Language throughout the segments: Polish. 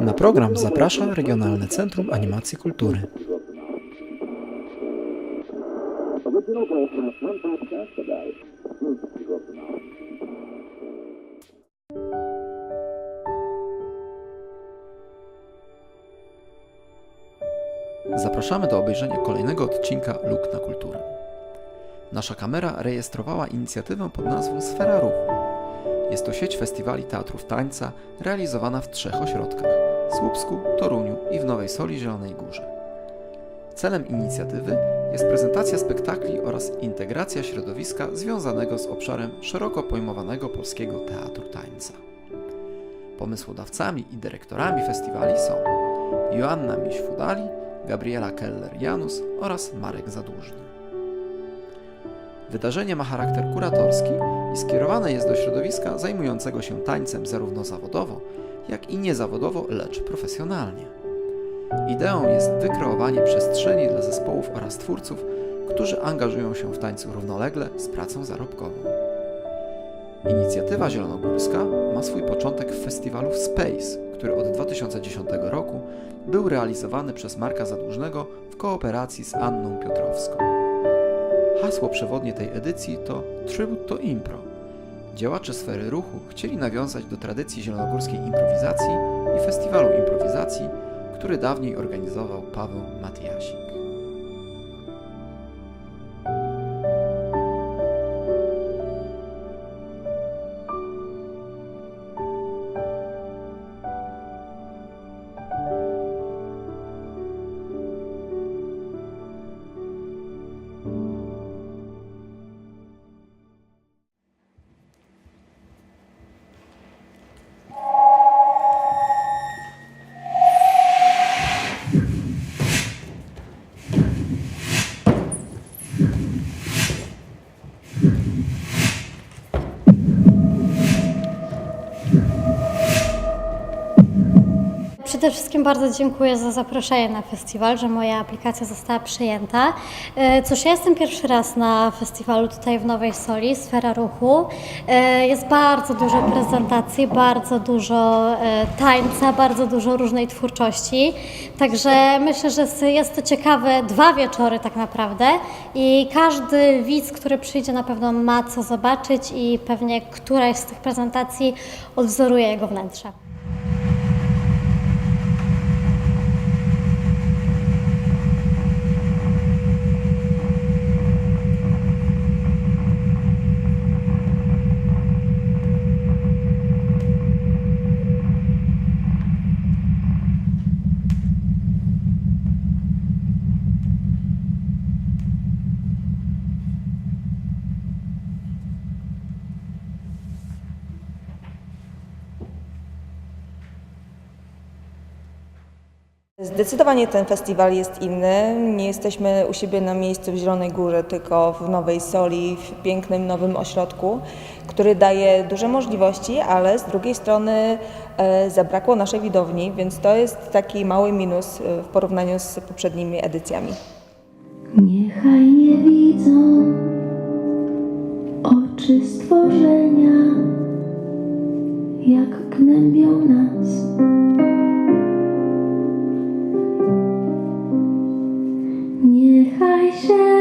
Na program zaprasza Regionalne Centrum Animacji Kultury. Zapraszamy do obejrzenia kolejnego odcinka Luk na Kulturę. Nasza kamera rejestrowała inicjatywę pod nazwą Sfera Ruchu. Jest to sieć festiwali teatrów tańca realizowana w trzech ośrodkach – Słupsku, Toruniu i w Nowej Soli Zielonej Górze. Celem inicjatywy jest prezentacja spektakli oraz integracja środowiska związanego z obszarem szeroko pojmowanego polskiego teatru tańca. Pomysłodawcami i dyrektorami festiwali są Joanna Miś-Fudali, Gabriela Keller-Janus oraz Marek Zadłużny. Wydarzenie ma charakter kuratorski skierowane jest do środowiska zajmującego się tańcem zarówno zawodowo, jak i niezawodowo, lecz profesjonalnie. Ideą jest wykreowanie przestrzeni dla zespołów oraz twórców, którzy angażują się w tańcu równolegle z pracą zarobkową. Inicjatywa zielonogórska ma swój początek w festiwalu Space, który od 2010 roku był realizowany przez Marka Zadłużnego w kooperacji z Anną Piotrowską. Hasło przewodnie tej edycji to Tribute to Impro. Działacze sfery ruchu chcieli nawiązać do tradycji zielonogórskiej improwizacji i festiwalu improwizacji, który dawniej organizował Paweł Matiasik. Przede wszystkim bardzo dziękuję za zaproszenie na festiwal, że moja aplikacja została przyjęta. E, Cóż, ja jestem pierwszy raz na festiwalu tutaj w Nowej Soli, Sfera Ruchu. E, Jest bardzo dużo prezentacji, bardzo dużo e, tańca, bardzo dużo różnej twórczości. Także myślę, że jest to ciekawe dwa wieczory tak naprawdę i każdy widz, który przyjdzie na pewno ma co zobaczyć i pewnie któraś z tych prezentacji odwzoruje jego wnętrze. Zdecydowanie ten festiwal jest inny. Nie jesteśmy u siebie na miejscu w Zielonej Górze, tylko w Nowej Soli, w pięknym nowym ośrodku, który daje duże możliwości, ale z drugiej strony e, zabrakło naszej widowni, więc to jest taki mały minus e, w porównaniu z poprzednimi edycjami. Niechaj nie widzą oczy stworzenia, jak gnębią nas. Niechaj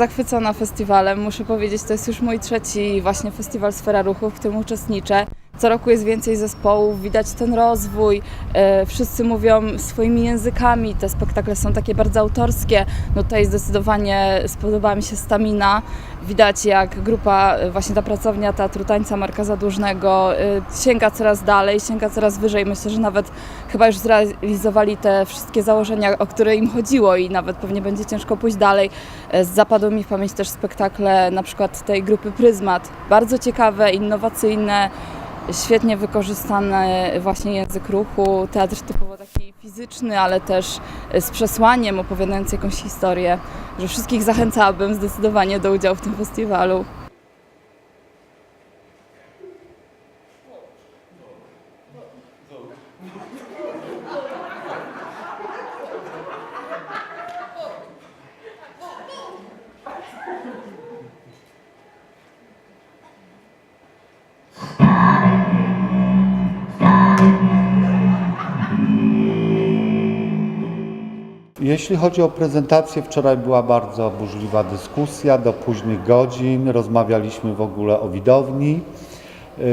zachwycona festiwalem. Muszę powiedzieć, to jest już mój trzeci właśnie festiwal Sfera Ruchu, w którym uczestniczę. Co roku jest więcej zespołów, widać ten rozwój. E, wszyscy mówią swoimi językami. Te spektakle są takie bardzo autorskie. No tutaj zdecydowanie spodobała mi się Stamina. Widać jak grupa, e, właśnie ta pracownia Teatru Tańca Marka Zadłużnego e, sięga coraz dalej, sięga coraz wyżej. Myślę, że nawet chyba już zrealizowali te wszystkie założenia, o które im chodziło i nawet pewnie będzie ciężko pójść dalej. Zapadły mi w pamięć też spektakle na przykład tej grupy Pryzmat. Bardzo ciekawe, innowacyjne. Świetnie wykorzystany właśnie język ruchu, teatr typowo taki fizyczny, ale też z przesłaniem opowiadający jakąś historię, że wszystkich zachęcałabym zdecydowanie do udziału w tym festiwalu. Jeśli chodzi o prezentację, wczoraj była bardzo burzliwa dyskusja do późnych godzin. Rozmawialiśmy w ogóle o widowni. Yy,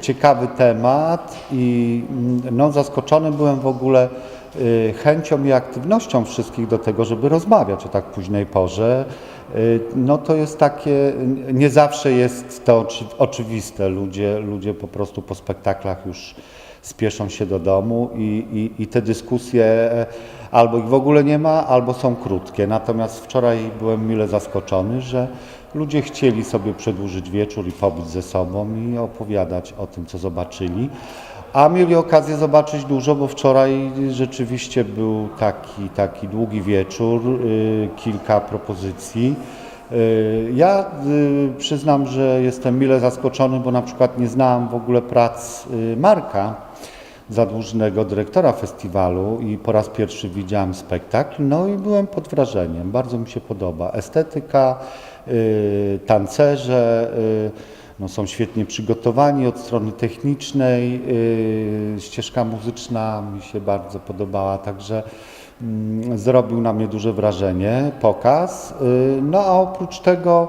Ciekawy temat i mm, no, zaskoczony byłem w ogóle yy, chęcią i aktywnością wszystkich do tego, żeby rozmawiać o tak późnej porze. Yy, No to jest takie, nie zawsze jest to oczy- oczywiste. Ludzie, ludzie po prostu po spektaklach już spieszą się do domu i, i, i te dyskusje albo ich w ogóle nie ma, albo są krótkie. Natomiast wczoraj byłem mile zaskoczony, że ludzie chcieli sobie przedłużyć wieczór i pobyć ze sobą i opowiadać o tym, co zobaczyli. A mieli okazję zobaczyć dużo, bo wczoraj rzeczywiście był taki, taki długi wieczór, y, kilka propozycji. Y, Ja y, przyznam, że jestem mile zaskoczony, bo na przykład nie znałem w ogóle prac y, Marka, zadłużnego dyrektora festiwalu i po raz pierwszy widziałem spektakl, no i byłem pod wrażeniem. Bardzo mi się podoba. Estetyka, y, tancerze y, no, są świetnie przygotowani od strony technicznej, y, ścieżka muzyczna mi się bardzo podobała, także mm, zrobił na mnie duże wrażenie pokaz. Y, No a oprócz tego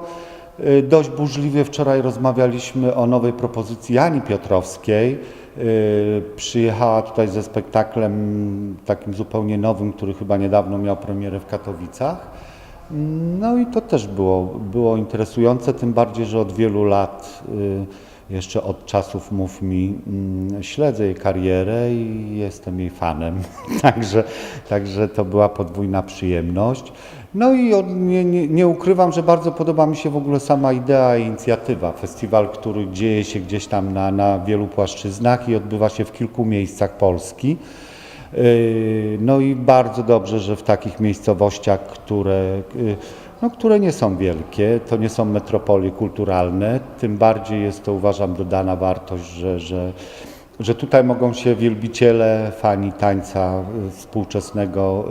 dość burzliwie wczoraj rozmawialiśmy o nowej propozycji Jani Piotrowskiej. Y, Przyjechała tutaj ze spektaklem takim zupełnie nowym, który chyba niedawno miał premierę w Katowicach. No i to też było, było interesujące, tym bardziej, że od wielu lat, y, jeszcze od czasów Mów Mi, mm, śledzę jej karierę i jestem jej fanem. także, także to była podwójna przyjemność. No i od, nie, nie, nie ukrywam, że bardzo podoba mi się w ogóle sama idea i inicjatywa. Festiwal, który dzieje się gdzieś tam na, na wielu płaszczyznach i odbywa się w kilku miejscach Polski. Yy, No i bardzo dobrze, że w takich miejscowościach, które, yy, no, które nie są wielkie, to nie są metropolie kulturalne, tym bardziej jest to uważam dodana wartość, że, że, że tutaj mogą się wielbiciele, fani tańca yy, współczesnego,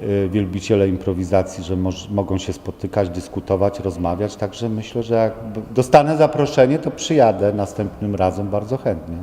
yy, yy, wielbiciele improwizacji, że mogą się spotykać, dyskutować, rozmawiać, także myślę, że jak dostanę zaproszenie, to przyjadę następnym razem bardzo chętnie.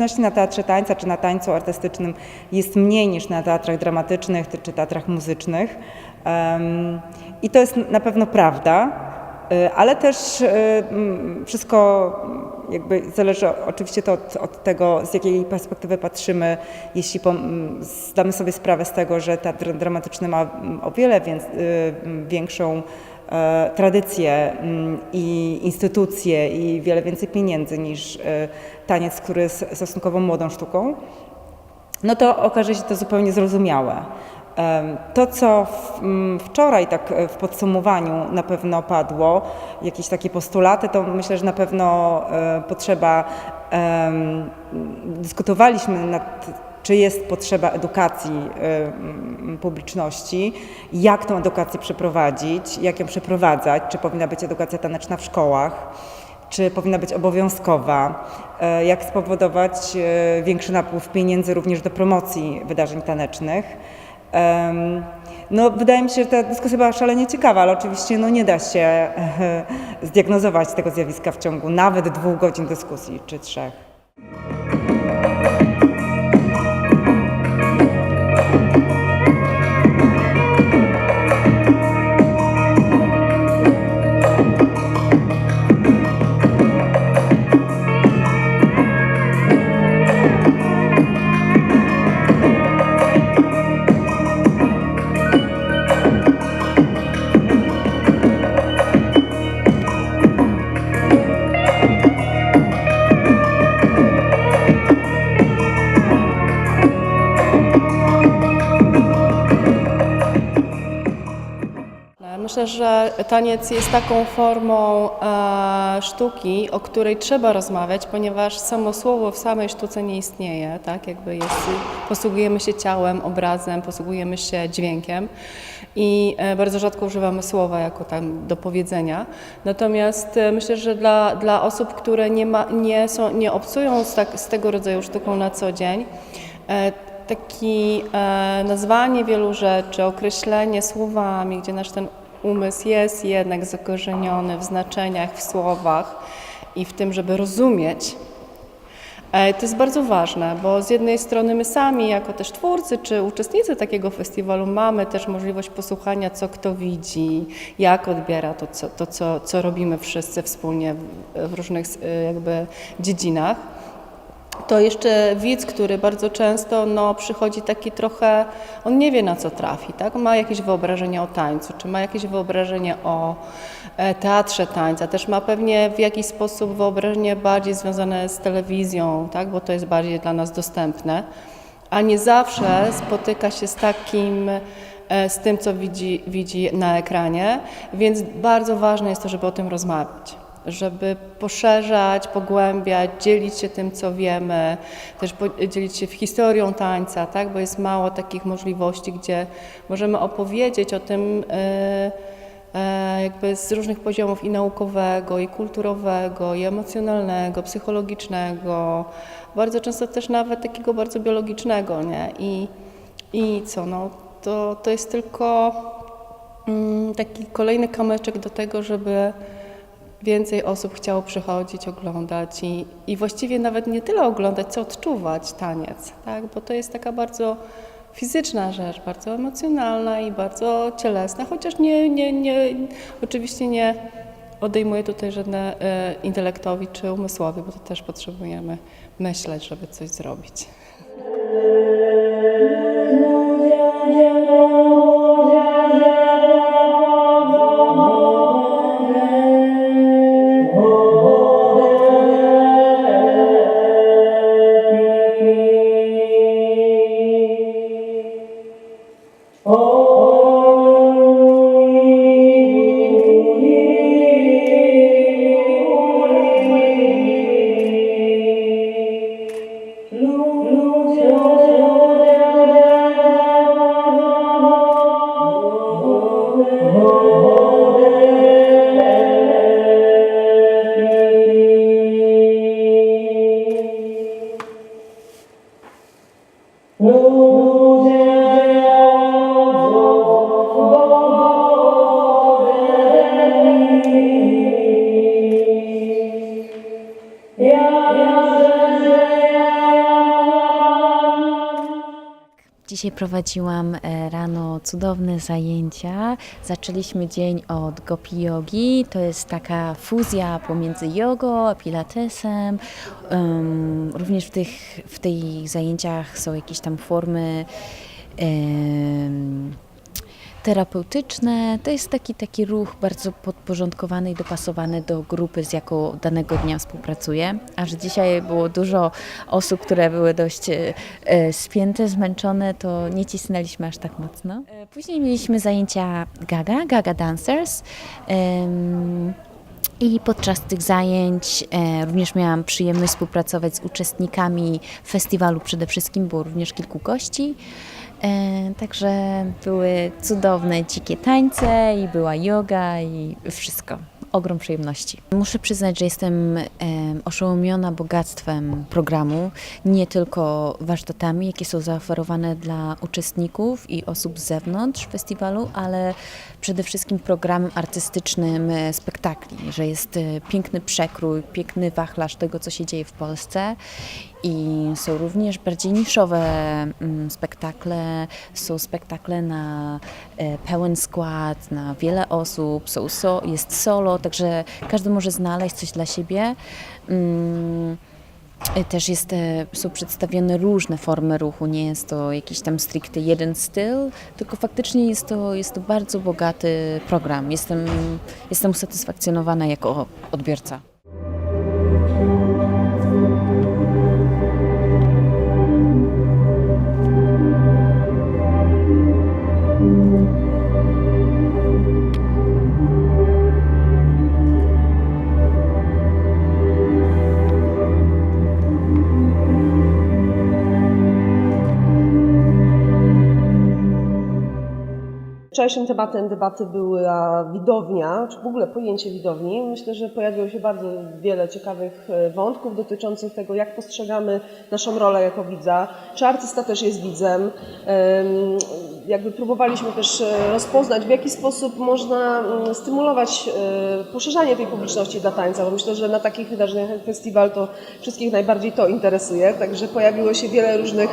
Publiczności na teatrze tańca czy na tańcu artystycznym jest mniej niż na teatrach dramatycznych ty- czy teatrach muzycznych. I to jest na pewno prawda, y, ale też y, mm, wszystko jakby zależy oczywiście to od, od tego, z jakiej perspektywy patrzymy. Jeśli zdamy sobie sprawę z tego, że teatr dramatyczny ma mm, o wiele więc, y, mm, większą tradycje mm, i instytucje i wiele więcej pieniędzy niż e, taniec, który jest stosunkowo młodą sztuką, no to okaże się to zupełnie zrozumiałe. To, co w, m, wczoraj tak e, w podsumowaniu na pewno padło, jakieś takie postulaty, to myślę, że na pewno e, potrzeba, dyskutowaliśmy nad czy jest potrzeba edukacji e, m, publiczności, jak tą edukację przeprowadzić, jak ją przeprowadzać, czy powinna być edukacja taneczna w szkołach, czy powinna być obowiązkowa, e, jak spowodować e, większy napływ pieniędzy również do promocji wydarzeń tanecznych. No, wydaje mi się, że ta dyskusja była szalenie ciekawa, ale oczywiście no, nie da się zdiagnozować tego zjawiska w ciągu nawet dwóch godzin dyskusji czy trzech. Myślę, że taniec jest taką formą e, sztuki, o której trzeba rozmawiać, ponieważ samo słowo w samej sztuce nie istnieje, tak? Jakby jest, posługujemy się ciałem, obrazem, posługujemy się dźwiękiem i e, bardzo rzadko używamy słowa jako tam do powiedzenia. Natomiast e, myślę, że dla, dla osób, które nie, ma, nie, są, nie obcują z, tak, z tego rodzaju sztuką na co dzień, e, taki e, nazwanie wielu rzeczy, określenie słowami, gdzie nasz ten umysł jest jednak zakorzeniony w znaczeniach, w słowach i w tym, żeby rozumieć. E, To jest bardzo ważne, bo z jednej strony my sami, jako też twórcy czy uczestnicy takiego festiwalu, mamy też możliwość posłuchania, co kto widzi, jak odbiera to, co, to, co, co robimy wszyscy wspólnie w, różnych e, jakby dziedzinach to jeszcze widz, który bardzo często no, przychodzi taki trochę, on nie wie na co trafi, tak? ma jakieś wyobrażenie o tańcu, czy ma jakieś wyobrażenie o e, teatrze tańca, też ma pewnie w jakiś sposób wyobrażenie bardziej związane z telewizją, tak? bo to jest bardziej dla nas dostępne, a nie zawsze spotyka się z takim e, z tym, co widzi, widzi na ekranie, więc bardzo ważne jest to, żeby o tym rozmawiać żeby poszerzać, pogłębiać, dzielić się tym, co wiemy, też dzielić się historią tańca, tak? bo jest mało takich możliwości, gdzie możemy opowiedzieć o tym e, e, jakby z różnych poziomów i naukowego, i kulturowego, i emocjonalnego, psychologicznego, bardzo często też nawet takiego bardzo biologicznego, nie? I, i co, no, to, to jest tylko mm, taki kolejny kamyczek do tego, żeby więcej osób chciało przychodzić, oglądać i, i właściwie nawet nie tyle oglądać, co odczuwać taniec, tak? bo to jest taka bardzo fizyczna rzecz, bardzo emocjonalna i bardzo cielesna, chociaż nie, nie, nie, oczywiście nie odejmuje tutaj żadne e, intelektowi czy umysłowi, bo to też potrzebujemy myśleć, żeby coś zrobić. Dzisiaj prowadziłam cudowne zajęcia. Zaczęliśmy dzień od gopi jogi. To jest taka fuzja pomiędzy jogą a pilatesem. Em, również w tych, w tych zajęciach są jakieś tam formy em, terapeutyczne. To jest taki, taki ruch bardzo podporządkowany i dopasowany do grupy, z jaką danego dnia współpracuję. A że dzisiaj było dużo osób, które były dość e, e, spięte, zmęczone, to nie cisnęliśmy aż tak mocno. E, Później mieliśmy zajęcia Gaga, Gaga Dancers. I podczas tych zajęć również miałam przyjemność współpracować z uczestnikami festiwalu przede wszystkim, było również kilku gości. E, także były cudowne, dzikie tańce i była yoga i wszystko. Ogrom przyjemności. Muszę przyznać, że jestem em, oszołomiona bogactwem programu, nie tylko warsztatami, jakie są zaoferowane dla uczestników i osób z zewnątrz festiwalu, ale przede wszystkim programem artystycznym e, spektakli, że jest e, piękny przekrój, piękny wachlarz tego, co się dzieje w Polsce. I są również bardziej niszowe mm, spektakle, są spektakle na e, pełen skład, na wiele osób, są so, jest solo, także każdy może znaleźć coś dla siebie. E, Też jest, e, są przedstawione różne formy ruchu, nie jest to jakiś tam stricte jeden styl, tylko faktycznie jest to, jest to bardzo bogaty program. Jestem, jestem usatysfakcjonowana jako odbiorca. Wczorajszym tematem debaty była widownia, czy w ogóle pojęcie widowni. Myślę, że pojawiło się bardzo wiele ciekawych e, wątków dotyczących tego, jak postrzegamy naszą rolę jako widza, czy artysta też jest widzem. Em, Jakby próbowaliśmy też e, rozpoznać, w jaki sposób można mm, stymulować e, poszerzanie tej publiczności dla tańca, bo myślę, że na takich wydarzeniach jak festiwal to wszystkich najbardziej to interesuje, także pojawiło się wiele różnych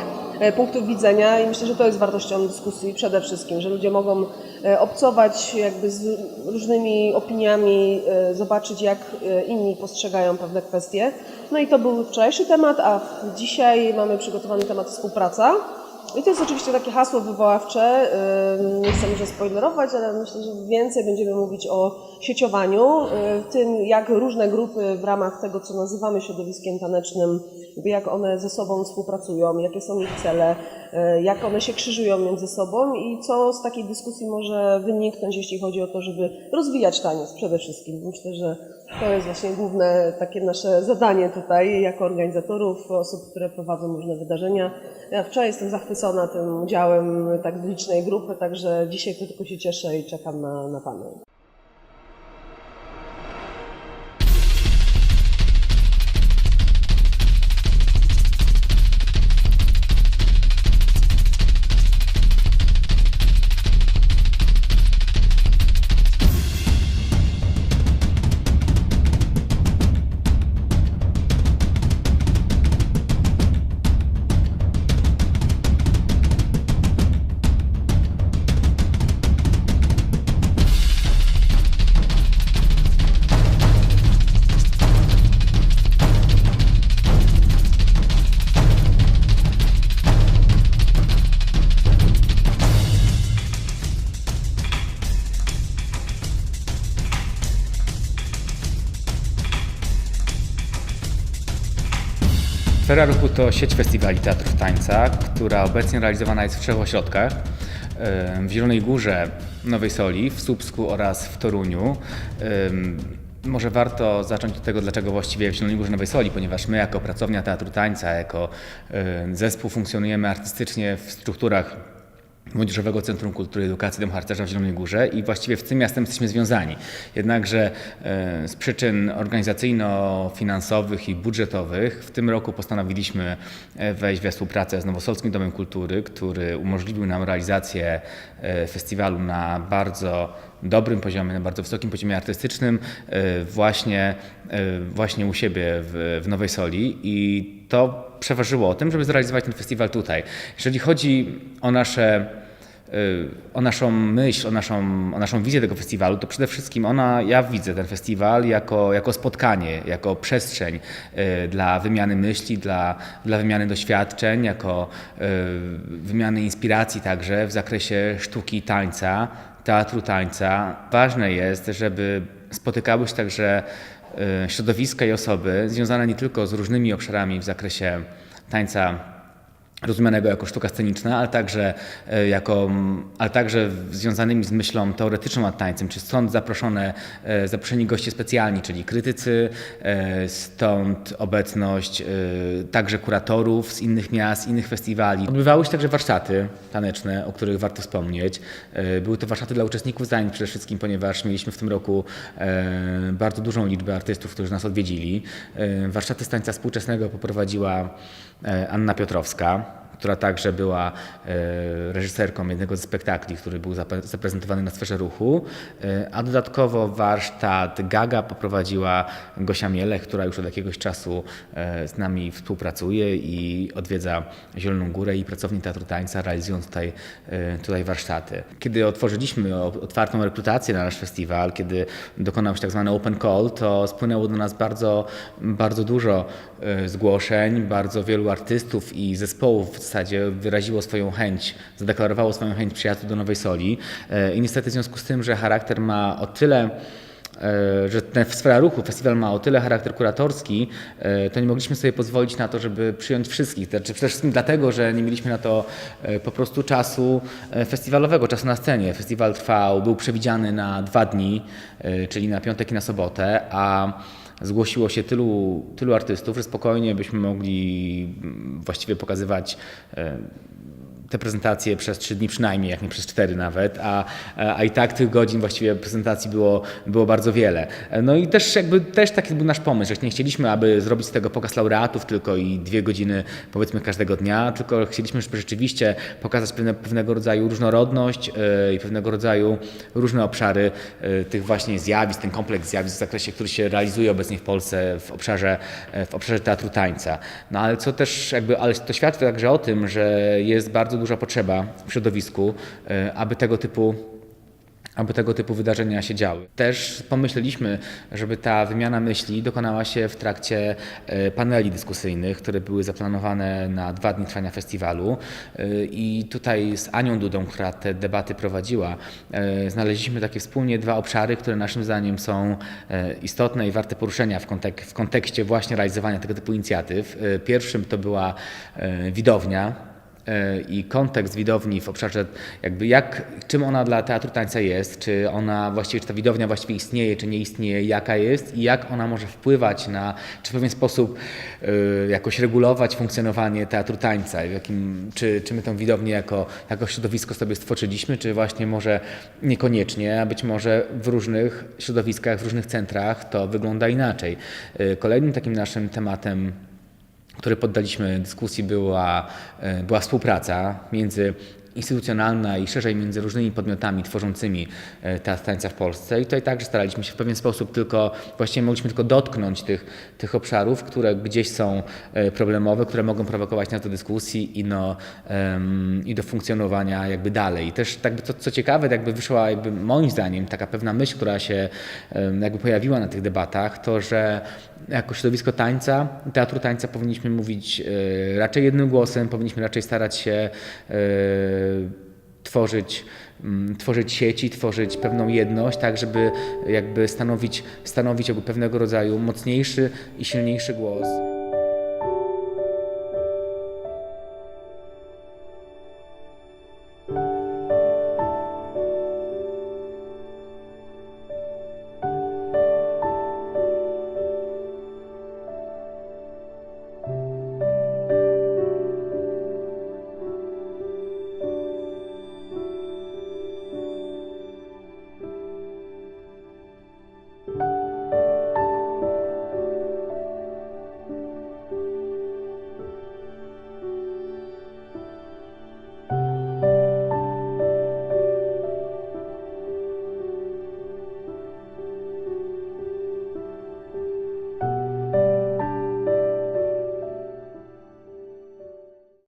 punktów widzenia i myślę, że to jest wartością dyskusji przede wszystkim, że ludzie mogą e, obcować jakby z różnymi opiniami, e, zobaczyć jak e, inni postrzegają pewne kwestie. No i to był wczorajszy temat, a dzisiaj mamy przygotowany temat współpraca. I to jest oczywiście takie hasło wywoławcze, nie chcę może spoilerować, ale myślę, że więcej będziemy mówić o sieciowaniu, y, tym jak różne grupy w ramach tego, co nazywamy środowiskiem tanecznym, jak one ze sobą współpracują, jakie są ich cele, y, jak one się krzyżują między sobą i co z takiej dyskusji może wyniknąć, jeśli chodzi o to, żeby rozwijać taniec przede wszystkim. Myślę, że to jest właśnie główne takie nasze zadanie tutaj jako organizatorów, osób, które prowadzą różne wydarzenia. Ja wczoraj jestem zachwycona tym udziałem tak licznej grupy, także dzisiaj tylko się cieszę i czekam na, na panel. Sfera Ruchu to sieć festiwali teatrów tańca, która obecnie realizowana jest w trzech ośrodkach. W Zielonej Górze, Nowej Soli, w Słupsku oraz w Toruniu. Może warto zacząć od tego, dlaczego właściwie w Zielonej Górze Nowej Soli, ponieważ my jako pracownia Teatru Tańca, jako zespół funkcjonujemy artystycznie w strukturach Młodzieżowego Centrum Kultury i Edukacji Dom Harcerza w Zielonej Górze i właściwie z tym miastem jesteśmy związani. Jednakże e, z przyczyn organizacyjno-finansowych i budżetowych w tym roku postanowiliśmy e, wejść we współpracę z Nowosolskim Domem Kultury, który umożliwił nam realizację e, festiwalu na bardzo dobrym poziomie, na bardzo wysokim poziomie artystycznym właśnie, właśnie u siebie w, w Nowej Soli i to przeważyło o tym, żeby zrealizować ten festiwal tutaj. Jeżeli chodzi o nasze y, o naszą myśl, o naszą, o naszą wizję tego festiwalu, to przede wszystkim ona, ja widzę ten festiwal jako, jako spotkanie, jako przestrzeń y, dla wymiany myśli, dla, dla wymiany doświadczeń, jako y, wymiany inspiracji także w zakresie sztuki tańca, teatru tańca. Ważne jest, żeby spotykały się także środowiska i osoby związane nie tylko z różnymi obszarami w zakresie tańca rozumianego jako sztuka sceniczna, ale także, e, jako, ale także związanymi z myślą teoretyczną nad tańcem, czy stąd zaproszone, e, zaproszeni goście specjalni, czyli krytycy, e, stąd obecność także kuratorów z innych miast, innych festiwali. Odbywały się także warsztaty taneczne, o których warto wspomnieć. Były to warsztaty dla uczestników zajęć przede wszystkim, ponieważ mieliśmy w tym roku bardzo dużą liczbę artystów, którzy nas odwiedzili. Warsztaty z tańca współczesnego poprowadziła Anna Piotrowska, która także była e, reżyserką jednego ze spektakli, który był zapre- zaprezentowany na sferze ruchu, E, a dodatkowo warsztat Gaga poprowadziła Gosia Mielech, która już od jakiegoś czasu e, z nami współpracuje i odwiedza Zieloną Górę i pracowni Teatru Tańca, realizując tutaj, tutaj warsztaty. Kiedy otworzyliśmy otwartą rekrutację na nasz festiwal, kiedy dokonał się tak zwany open call, to spłynęło do nas bardzo, bardzo dużo zgłoszeń, bardzo wielu artystów i zespołów zasadzie wyraziło swoją chęć, zadeklarowało swoją chęć przyjazdu do Nowej Soli E, i niestety w związku z tym, że charakter ma o tyle e, że ten sfera ruchu, festiwal ma o tyle charakter kuratorski, e, to nie mogliśmy sobie pozwolić na to, żeby przyjąć wszystkich. Znaczy przede wszystkim dlatego, że nie mieliśmy na to po prostu czasu festiwalowego, czasu na scenie. Festiwal trwał, był przewidziany na dwa dni, czyli na piątek i na sobotę, a zgłosiło się tylu, tylu artystów, że spokojnie byśmy mogli mm, właściwie pokazywać e, te prezentacje przez trzy dni przynajmniej, jak nie przez cztery nawet, a, a i tak tych godzin właściwie prezentacji było, było bardzo wiele. No i też jakby też taki był nasz pomysł, że nie chcieliśmy, aby zrobić z tego pokaz laureatów tylko i dwie godziny powiedzmy każdego dnia, tylko chcieliśmy, żeby rzeczywiście pokazać pewne, pewnego rodzaju różnorodność yy, i pewnego rodzaju różne obszary yy, tych właśnie zjawisk, ten kompleks zjawisk w zakresie, który się realizuje obecnie w Polsce w obszarze, yy, w obszarze teatru tańca. No ale co też jakby, ale to świadczy także o tym, że jest bardzo duża potrzeba w środowisku, yy, aby tego typu aby tego typu wydarzenia się działy. Też pomyśleliśmy, żeby ta wymiana myśli dokonała się w trakcie e, paneli dyskusyjnych, które były zaplanowane na dwa dni trwania festiwalu. E, I tutaj z Anią Dudą, która te debaty prowadziła, e, znaleźliśmy takie wspólnie dwa obszary, które naszym zdaniem są istotne i warte poruszenia w, kontek w kontekście właśnie realizowania tego typu inicjatyw. Pierwszym to była widownia, i kontekst widowni w obszarze jakby jak, czym ona dla teatru tańca jest, czy ona właściwie, czy ta widownia właściwie istnieje, czy nie istnieje, jaka jest i jak ona może wpływać na, czy w pewien sposób y, jakoś regulować funkcjonowanie teatru tańca, jakim, czy, czy my tą widownię jako, jako środowisko sobie stworzyliśmy, czy właśnie może niekoniecznie, a być może w różnych środowiskach, w różnych centrach to wygląda inaczej. Y, kolejnym takim naszym tematem który poddaliśmy dyskusji, była, e, była współpraca między instytucjonalna i szerzej między różnymi podmiotami tworzącymi e, teatr tańca w Polsce. I tutaj także staraliśmy się w pewien sposób tylko, właściwie mogliśmy tylko dotknąć tych, tych obszarów, które gdzieś są e, problemowe, które mogą prowokować nas do dyskusji i, no, um, i do funkcjonowania jakby dalej. I też jakby to, co ciekawe, jakby wyszła jakby moim zdaniem taka pewna myśl, która się um, jakby pojawiła na tych debatach, to, że jako środowisko tańca, teatru tańca powinniśmy mówić e, raczej jednym głosem, powinniśmy raczej starać się e, tworzyć, mm, tworzyć sieci, tworzyć pewną jedność, tak żeby jakby stanowić, stanowić jakby pewnego rodzaju mocniejszy i silniejszy głos.